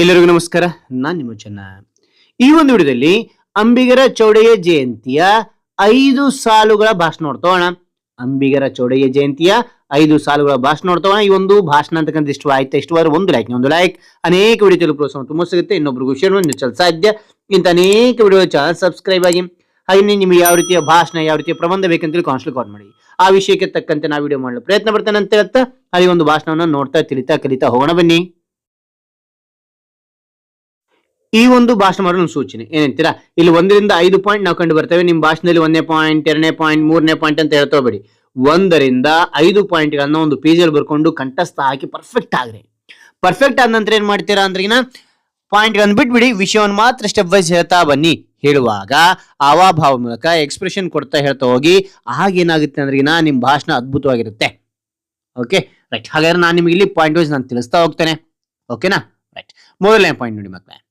ಎಲ್ಲರಿಗೂ ನಮಸ್ಕಾರ. ನಾನ್ ನಿಮ್ಮ ಚೆನ್ನ. ಈ ಒಂದು ವಿಡಿಯೋದಲ್ಲಿ ಅಂಬಿಗರ ಚೌಡಯ್ಯ ಜಯಂತಿಯ ಐದು ಸಾಲುಗಳ ಭಾಷಣ ನೋಡ್ತೋಣ ಅಂಬಿಗರ ಚೌಡಯ್ಯ ಜಯಂತಿಯ ಐದು ಸಾಲುಗಳ ಭಾಷಣ ನೋಡ್ತೋಣ ಈ ಒಂದು ಭಾಷಣ ಅಂತಕ್ಕಂಥ ಇಷ್ಟು ಆಯ್ತಾ ಒಂದು ಲೈಕ್ ಒಂದು ಲೈಕ್ ಅನೇಕ ವಿಡಿಯೋ ಪ್ರೋತ್ಸಾಹ ತುಂಬ ಸಿಗುತ್ತೆ. ಇನ್ನೊಬ್ರಿಗೂ ಶೇರ್ ಮಾಡಿ ಚಲ ಸಾಧ್ಯ ಇಂತ ಅನೇಕ ವಿಡಿಯೋ ಚಾನಲ್ ಸಬ್ಸ್ಕ್ರೈಬ್ ಆಗಿ. ಹಾಗೆ ನಿಮ್ಗೆ ಯಾವ ರೀತಿಯ ಭಾಷಣ, ಯಾವ ರೀತಿಯ ಪ್ರಬಂಧ ಬೇಕಂತೇಳಿ ಕಾನ್ಸ್ಟಲ್ ಕಾಲ್ ಮಾಡಿ. ಆ ವಿಷಯಕ್ಕೆ ತಕ್ಕಂತೆ ನಾವು ವಿಡಿಯೋ ಮಾಡಲು ಪ್ರಯತ್ನ ಪಡ್ತೇನೆ ಅಂತ ಹೇಳ್ತಾ ಅಲ್ಲಿ ಒಂದು ಭಾಷಣವನ್ನು ನೋಡ್ತಾ, ತಿಳಿತಾ, ಕಲಿತಾ ಹೋಗೋಣ ಬನ್ನಿ. ಈ ಒಂದು ಭಾಷಣ ಮಾಡಲು ಸೂಚನೆ. ಏನಂತೀರಾ? ಇಲ್ಲಿ ಒಂದರಿಂದ ಐದು ಪಾಯಿಂಟ್ ನಾವು ಕಂಡು ಬರ್ತೇವೆ. ನಿಮ್ಮ ಭಾಷಣದಲ್ಲಿ ಒಂದೇ ಪಾಯಿಂಟ್ ಎರಡನೇ ಪಾಯಿಂಟ್ ಮೂರನೇ ಪಾಯಿಂಟ್ ಅಂತ ಹೇಳ್ತಾ ಹೋಗ್ಬೇಡಿ. ಒಂದರಿಂದ ಐದು ಪಾಯಿಂಟ್ಗಳನ್ನ ಒಂದು ಪೇಜಲ್ಲಿ ಬರ್ಕೊಂಡು ಕಂಠಸ್ಥ ಹಾಕಿ ಪರ್ಫೆಕ್ಟ್ ಆಗ್ರಿ ಪರ್ಫೆಕ್ಟ್ ಆದ ನಂತರ ಏನ್ ಮಾಡ್ತೀರಾ ಅಂದ್ರಿಗಿನ ಪಾಯಿಂಟ್ಗಳನ್ನು ಬಿಟ್ಬಿಡಿ. ವಿಷಯವನ್ನು ಮಾತ್ರ ಸ್ಟೆಪ್ ವೈಸ್ ಹೇಳ್ತಾ ಬನ್ನಿ. ಹೇಳುವಾಗ ಆವಾಭಾವ ಮೂಲಕ ಎಕ್ಸ್ಪ್ರೆಷನ್ ಕೊಡ್ತಾ ಹೇಳ್ತಾ ಹೋಗಿ. ಆಗೇನಾಗುತ್ತೆ ಅಂದ್ರೆ ನಿಮ್ಮ ಭಾಷಣ ಅದ್ಭುತವಾಗಿರುತ್ತೆ. ಓಕೆ ರೈಟ್ ಹಾಗಾದ್ರೆ ನಾನು ನಿಮಗೆ ಇಲ್ಲಿ ಪಾಯಿಂಟ್ ವೈಸ್ ನಾನು ತಿಳಿಸ್ತಾ ಹೋಗ್ತೇನೆ. ಓಕೆನಾ ರೈಟ್ ಮೊದಲನೇ ಪಾಯಿಂಟ್ ನೋಡಿ ಮಕ್ಕಳೇ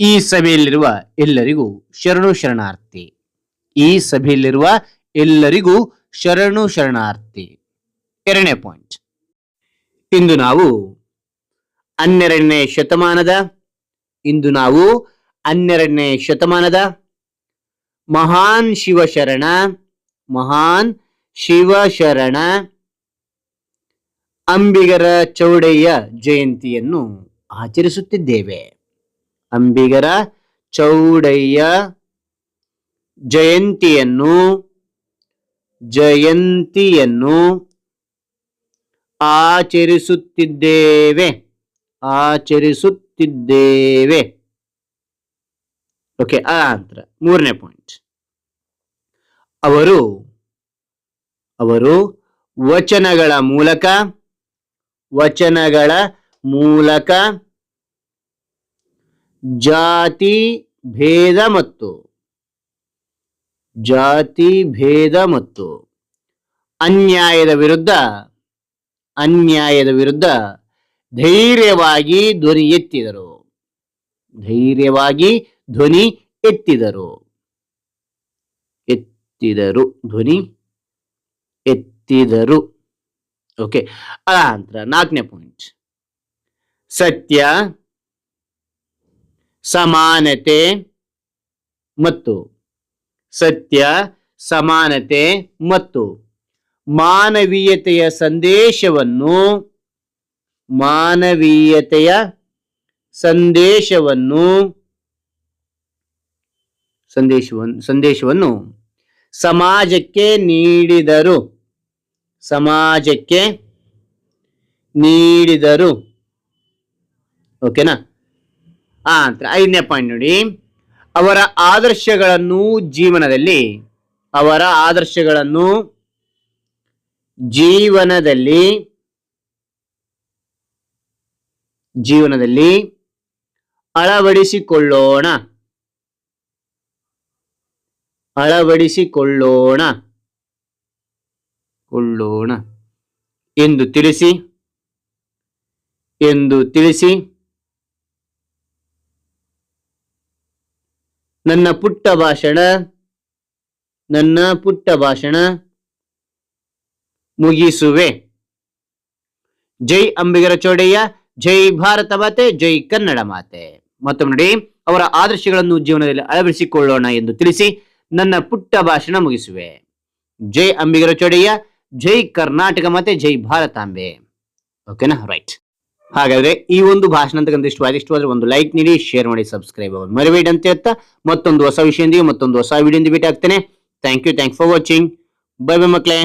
ಈ ಸಭೆಯಲ್ಲಿರುವ ಎಲ್ಲರಿಗೂ ಶರಣು ಶರಣಾರ್ಥಿ. ಈ ಸಭೆಯಲ್ಲಿರುವ ಎಲ್ಲರಿಗೂ ಶರಣು ಶರಣಾರ್ಥಿ. ಎರಡನೇ ಪಾಯಿಂಟ್ ಇಂದು ನಾವು ಹನ್ನೆರಡನೇ ಶತಮಾನದ, ಇಂದು ನಾವು ಹನ್ನೆರಡನೇ ಶತಮಾನದ ಮಹಾನ್ ಶಿವಶರಣ ಮಹಾನ್ ಶಿವಶರಣ ಅಂಬಿಗರ ಚೌಡಯ್ಯ ಜಯಂತಿಯನ್ನು ಆಚರಿಸುತ್ತಿದ್ದೇವೆ. ಅಂಬಿಗರ ಚೌಡಯ್ಯ ಜಯಂತಿಯನ್ನು ಜಯಂತಿಯನ್ನು ಆಚರಿಸುತ್ತಿದ್ದೇವೆ ಆಚರಿಸುತ್ತಿದ್ದೇವೆ. ಓಕೆ ಆ ಮೂರನೇ ಪಾಯಿಂಟ್ ಅವರು ಅವರು ವಚನಗಳ ಮೂಲಕ ವಚನಗಳ ಮೂಲಕ ಜಾತಿ ಭೇದ ಮತ್ತು. ಜಾತಿ ಭೇದ ಮತ್ತು. ಅನ್ಯಾಯದ ವಿರುದ್ಧ ಅನ್ಯಾಯದ ವಿರುದ್ಧ ಧೈರ್ಯವಾಗಿ ಧ್ವನಿ ಎತ್ತಿದರು. ಧೈರ್ಯವಾಗಿ ಧ್ವನಿ ಎತ್ತಿದರು. ಎತ್ತಿದರು, ಧ್ವನಿ ಎತ್ತಿದರು. ಓಕೆ ಅದ ನಂತರ ನಾಲ್ಕನೇ ಪಾಯಿಂಟ್ ಸತ್ಯ ಸಮಾನತೆ ಮತ್ತು ಸತ್ಯ, ಸಮಾನತೆ ಮತ್ತು ಮಾನವೀಯತೆಯ ಸಂದೇಶವನ್ನು ಮಾನವೀಯತೆಯ ಸಂದೇಶವನ್ನು ಸಂದೇಶವನ್ನು ಸಂದೇಶವನ್ನು ಸಮಾಜಕ್ಕೆ ನೀಡಿದರು. ಸಮಾಜಕ್ಕೆ ನೀಡಿದರು. ಓಕೆನಾ? ಆ ಅಂತ ಐದನೇ ಪಾಯಿಂಟ್ ನೋಡಿ. ಅವರ ಆದರ್ಶಗಳನ್ನು ಜೀವನದಲ್ಲಿ, ಅವರ ಆದರ್ಶಗಳನ್ನು ಜೀವನದಲ್ಲಿ ಜೀವನದಲ್ಲಿ ಅಳವಡಿಸಿಕೊಳ್ಳೋಣ. ಅಳವಡಿಸಿಕೊಳ್ಳೋಣ. ಕೊಳ್ಳೋಣ. ಎಂದು ತಿಳಿಸಿ ಎಂದು ತಿಳಿಸಿ. ನನ್ನ ಪುಟ್ಟ ಭಾಷಣ, ನನ್ನ ಪುಟ್ಟ ಭಾಷಣ ಮುಗಿಸುವೆ. ಜೈ ಅಂಬಿಗರ ಚೌಡಯ್ಯ, ಜೈ ಭಾರತ ಮಾತೆ, ಜೈ ಕನ್ನಡ ಮಾತೆ. ಮತ್ತೊಮ್ಮೆ ನೋಡಿ, ಅವರ ಆದರ್ಶಗಳನ್ನು ಜೀವನದಲ್ಲಿ ಅಳವಡಿಸಿಕೊಳ್ಳೋಣ ಎಂದು ತಿಳಿಸಿ ನನ್ನ ಪುಟ್ಟ ಭಾಷಣ ಮುಗಿಸುವೆ. ಜೈ ಅಂಬಿಗರ ಚೌಡಯ್ಯ, ಜೈ ಕರ್ನಾಟಕ ಮತ್ತೆ ಜೈ ಭಾರತಾಂಬೆ. ಓಕೆನಾ ರೈಟ್ ಹಾಗಾದ್ರೆ ಈ ಒಂದು ಭಾಷಣ ಅಂತಕ್ಕಂಥ ಇಷ್ಟವಾದ ಇಷ್ಟವಾದ್ರೆ ಒಂದು ಲೈಕ್ ನೀಡಿ ಶೇರ್ ಮಾಡಿ ಸಬ್ಸ್ಕ್ರೈಬ್ ಆಗೋದು ಮರಿಬೇಡಿ ಅಂತ ಹೇಳ್ತಾ ಮತ್ತೊಂದು ಹೊಸ ವಿಷಯದಿಂದ ಮತ್ತೊಂದು ಹೊಸ ವಿಡಿಯೋದಿಂದ ಭೇಟಿ ಆಗ್ತೇನೆ thank you thank for watching bye bye ಮಕ್ಕಳೇ